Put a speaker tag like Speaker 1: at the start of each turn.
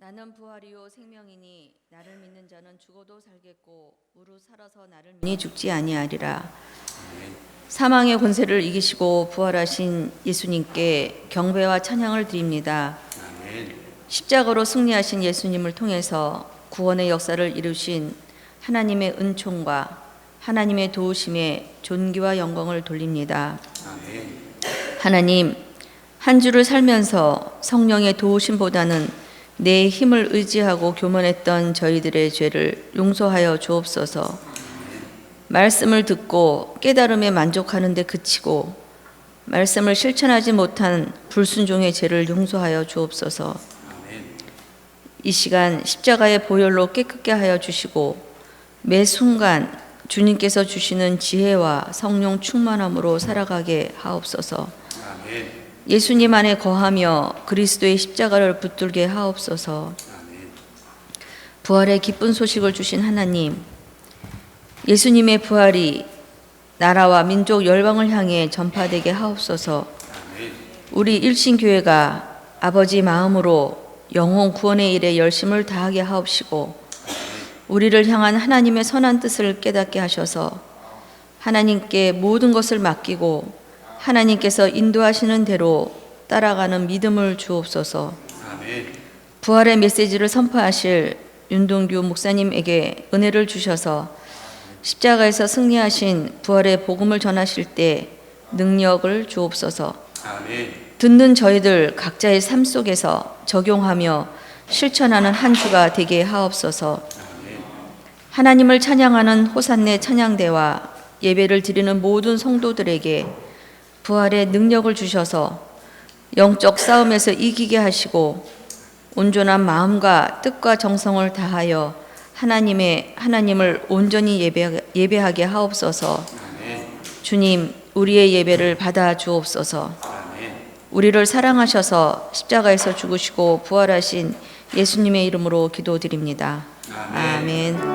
Speaker 1: 나는 부활이요 생명이니 나를 믿는 자는 죽어도 살겠고 무릇 살아서 나를 믿니 죽지 아니하리라. 사망의 권세를 이기시고 부활하신 예수님께 경배와 찬양을 드립니다. 십자가로 승리하신 예수님을 통해서 구원의 역사를 이루신 하나님의 은총과 하나님의 도우심에 존귀와 영광을 돌립니다. 하나님, 한 주를 살면서 성령의 도우심보다는 내 힘을 의지하고 교만했던 저희들의 죄를 용서하여 주옵소서. 말씀을 듣고 깨달음에 만족하는 데 그치고 말씀을 실천하지 못한 불순종의 죄를 용서하여 주옵소서. 이 시간 십자가의 보혈로 깨끗게 하여 주시고 매 순간 주님께서 주시는 지혜와 성령 충만함으로 살아가게 하옵소서. 예수님 안에 거하며 그리스도의 십자가를 붙들게 하옵소서. 부활의 기쁜 소식을 주신 하나님, 예수님의 부활이 나라와 민족 열방을 향해 전파되게 하옵소서. 우리 일신교회가 아버지 마음으로 영혼 구원의 일에 열심을 다하게 하옵시고 우리를 향한 하나님의 선한 뜻을 깨닫게 하셔서 하나님께 모든 것을 맡기고 하나님께서 인도하시는 대로 따라가는 믿음을 주옵소서. 부활의 메시지를 선포하실 윤동규 목사님에게 은혜를 주셔서 십자가에서 승리하신 부활의 복음을 전하실 때 능력을 주옵소서. 듣는 저희들 각자의 삶 속에서 적용하며 실천하는 한 주가 되게 하옵소서. 하나님을 찬양하는 호산내 찬양대와 예배를 드리는 모든 성도들에게 부활의 능력을 주셔서 영적 싸움에서 이기게 하시고 온전한 마음과 뜻과 정성을 다하여 하나님의 하나님을 온전히 예배, 예배하게 하옵소서. 주님, 우리의 예배를 받아 주옵소서. 우리를 사랑하셔서 십자가에서 죽으시고 부활하신 예수님의 이름으로 기도드립니다. 아멘.